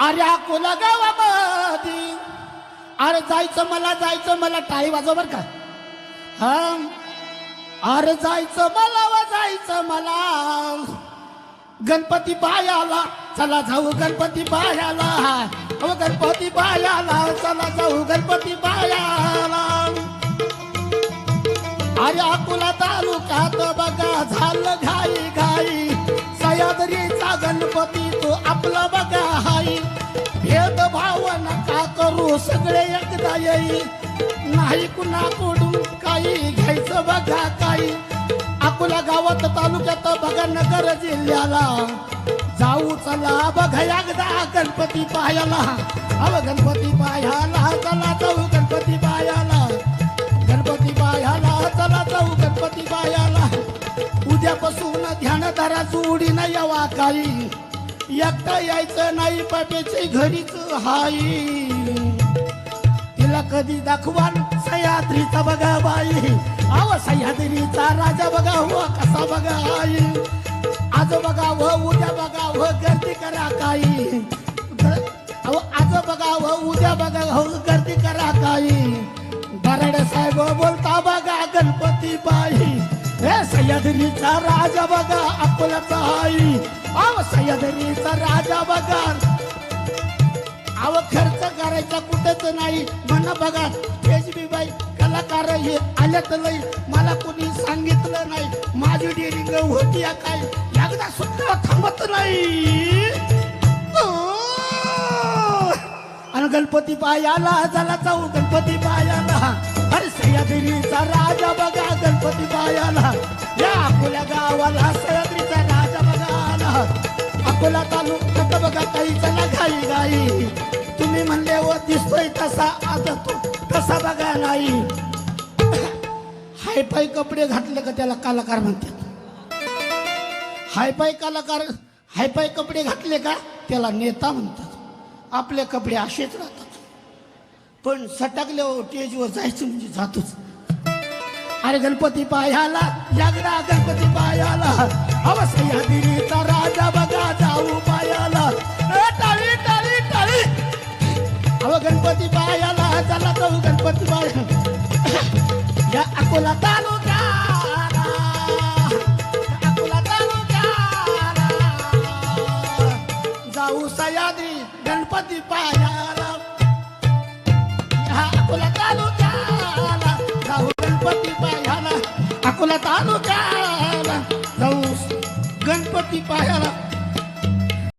अरे अकोला गावामध्ये. अरे जायचं मला जायचं मला. टाळी वाजव बर का. हा? अरे जायचं मला वाजायचं जायचं मला. गणपती बायाला चला जाऊ गणपती बायाला. हो गणपती बायाला चला जाऊ गणपती बायाला. अकोला तालुक्यात बघा झालं घाई घाई. सह्याद्रीचा गणपती तो आपला बघा हाई. भेदभाव नका करू सगळे एकदा येई? नाही कुणाकडून काही घ्यायचं बघा काही. अकोला गावात तालुक्यात बघा नगर जिल्ह्याला. जाऊ चला बघा एकदा गणपती पायाला. अव गणपती पायाला चला जाऊ गणपती पायाला. उद्यापासून ध्यानधारा जोडी न यावा काही. एकटा यायचं नाही पापेचे घरीच हाई. तिला कधी दाखवाल सह्याद्रीचा बघा बाई. आव सह्याद्रीचा राजा बघा हो कसा बघा आई. आज बघा व उद्या बघा व गर्दी करा काही. अहो आज बघा व उद्या बघा हो गर्दी करा काही. बराड साहेब बोलता बघा गणपती बाई. हे सह्याद्रीचा राजा बघा अकोल्याचा आई आव सह्याद्रीचा राजा बघा. आव खर्च करायचा कुठेच नाही. म्हण बघा तेजबी बाई कलाकार हे आल्यात लई. मला कोणी सांगितलं नाही. माझी डेरिंग होती या काय? एकदा सुद्धा थांबत नाही. आणि गणपती पायाला झाला जाऊ गणपती पाया बघा गणपती या अकोल्या गावाला सह्याद्रीचा राजा बघा आला. अकोला तालुक्यात बघा काही चला घाई गाई तुम्ही म्हणले व दिसतोय तसा आता तो तसा बघा नाही. हायफाय कपडे घातले का त्याला कलाकार म्हणतात? हायफाय कलाकार हायफाय कपडे घातले का त्याला नेता म्हणतात. आपले कपडे असेच राहतात. पण सटकल्यावर टेजवर जायचं म्हणजे जातोच. अरे गणपती पायाला जागरा गणपती पायाला अवसह्यादिनीचा राजा बघा जाऊ पायाला. टाळी टाळी टाळी. अव गणपती पायाला चला जाऊ गणपती पाया या अकोला तालुका अकोला तालुका जाऊ सह्याद्री गणपती पायाला. अकोला तालुक्याला जाऊ गणपती पाहायला